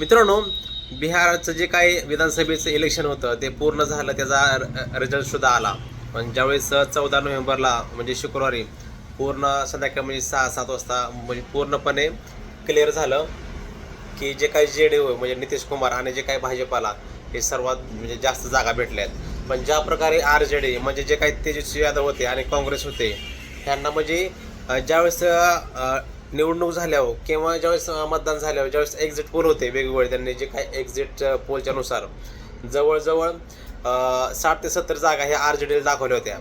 मित्रांनो बिहारचं जे काही विधानसभेचं इलेक्शन होतं ते पूर्ण झालं त्याचा रिझल्ट सुद्धा आला. पण ज्यावेळेस चौदा नोव्हेंबरला म्हणजे शुक्रवारी पूर्ण संध्याकाळी म्हणजे सहा सात वाजता म्हणजे पूर्णपणे क्लिअर झालं की जे काही जे डी म्हणजे नितीश कुमार आणि जे काही भाजपाला हे सर्वात म्हणजे जास्त जागा भेटल्या आहेत पण ज्या प्रकारे आर जे डी म्हणजे जे काही तेजस्वी यादव होते आणि काँग्रेस होते ह्यांना म्हणजे ज्यावेळेस निवडणूक झाल्यावर किंवा ज्यावेळेस मतदान झाल्यावर ज्यावेळेस एक्झिट पोल होते वेगवेगळे त्यांनी जे काही एक्झिट पोलच्या नुसार जवळजवळ साठ ते सत्तर जागा ह्या आर जे डीला दाखवल्या होत्या.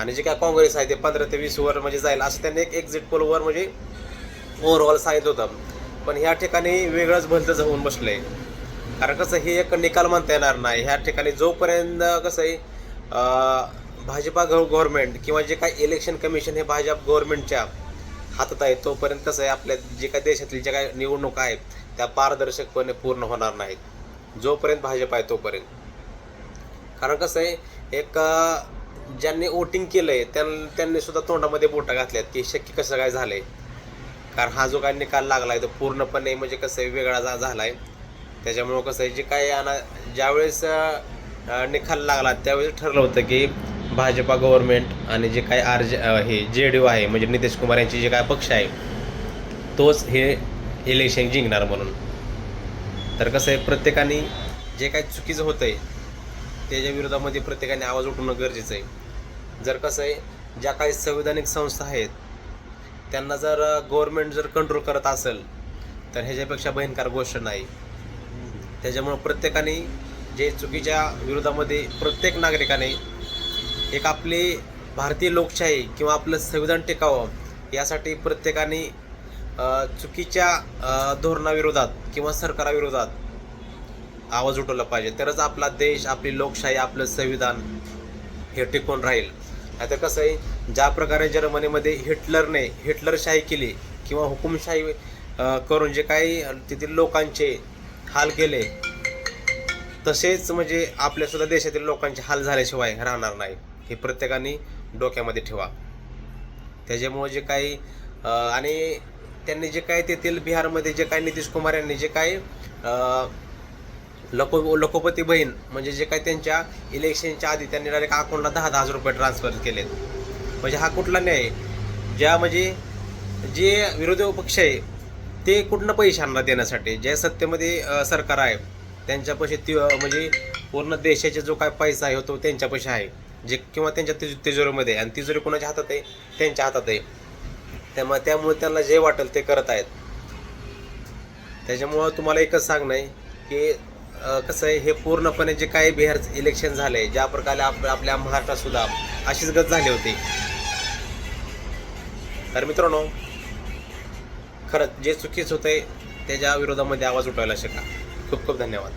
आणि जे काय काँग्रेस आहे ते पंधरा ते वीस वर म्हणजे जाईल असं त्यांनी एक एक्झिट पोलवर म्हणजे ओव्हरऑल सांगितलं होतं. पण ह्या ठिकाणी वेगळंच भलतंच होऊन बसलंय. कारण कसं हे एक निकाल म्हणता येणार नाही. ह्या ठिकाणी जोपर्यंत कसं आहे भाजपा गव्हर्नमेंट किंवा जे काही इलेक्शन कमिशन हे भाजप गव्हर्नमेंटच्या हातात आहे तोपर्यंत कसं आहे आपल्या जे काही देशातील ज्या काही निवडणुका आहेत त्या पारदर्शकपणे पूर्ण होणार नाहीत. जोपर्यंत भाजप आहे तोपर्यंत. कारण कसं आहे एक ज्यांनी वोटिंग केलं आहे त्यां त्यांनी सुद्धा तोंडामध्ये बोटा घातल्यात की शक्य कसं काय झालं आहे कारण हा जो काय निकाल लागला आहे तो पूर्णपणे म्हणजे कसं आहे वेगळा जा झाला आहे त्याच्यामुळं कसं आहे जे काय आणा ज्यावेळेस निकाल लागला त्यावेळेस ठरलं होतं की भाजपा गव्हर्नमेंट आणि जे काय आर जे हे जे डी आहे म्हणजे नितीश कुमार यांची जे काय पक्ष आहे तोच हे इलेक्शन जिंकणार म्हणून. तर कसं आहे प्रत्येकाने जे काय चुकीचं होतं आहे त्याच्या विरोधामध्ये प्रत्येकाने आवाज उठवणं गरजेचं आहे. जर कसं आहे ज्या काही संविधानिक संस्था आहेत त्यांना जर गव्हर्नमेंट जर कंट्रोल करत असेल तर ह्याच्यापेक्षा भयंकर गोष्ट नाही. त्याच्यामुळं प्रत्येकाने जे चुकीच्या विरोधामध्ये प्रत्येक नागरिकाने एक आपली भारतीय लोकशाही किंवा आपलं संविधान टिकावं यासाठी प्रत्येकाने चुकीच्या धोरणाविरोधात किंवा सरकाराविरोधात आवाज उठवला पाहिजे. तरच आपला देश आपली लोकशाही आपलं संविधान हे टिकून राहील. आता कसं आहे ज्या प्रकारे जर्मनीमध्ये हिटलरने हिटलरशाही केली किंवा हुकुमशाही करून जे काही तेथील लोकांचे हाल केले तसेच म्हणजे आपल्यासुद्धा देशातील लोकांचे हाल झाल्याशिवाय राहणार नाही. हे प्रत्येकाने डोक्यामध्ये ठेवा. त्याच्यामुळे जे काही आणि त्यांनी जे काही तेथील बिहारमध्ये जे काही नितीश कुमार यांनी जे काही अ, लको लखोपती बहीण म्हणजे जे काही त्यांच्या इलेक्शनच्या आधी त्यांनी डायरेक्ट अकाउंटला दहा दहा हजार रुपये ट्रान्सफर केलेत. म्हणजे हा कुठला न्याय ज्या म्हणजे जे विरोधी पक्ष आहे ते कुठनं पैसे आणणार देण्यासाठी? ज्या सत्तेमध्ये सरकार आहे त्यांच्यापाशी ती म्हणजे पूर्ण देशाचा जो काय पैसा आहे तो त्यांच्यापाशी आहे. जे किंवा त्यांच्या तिज तिजोरीमध्ये आणि तिजोरी कोणाच्या हातात आहे? त्यांच्या हातात आहे. त्यामुळे त्यामुळे त्यांना जे वाटेल ते करत आहेत. त्याच्यामुळं तुम्हाला एकच सांगणं आहे की कसं आहे हे पूर्णपणे जे काही बिहार इलेक्शन झालंय ज्या प्रकारे आप आपल्या महाराष्ट्रात सुद्धा अशीच गत झाली होती. तर मित्रांनो खरंच जे चुकीच होतंय त्याच्या विरोधामध्ये आवाज उठवायला शिका. खूप खूप धन्यवाद.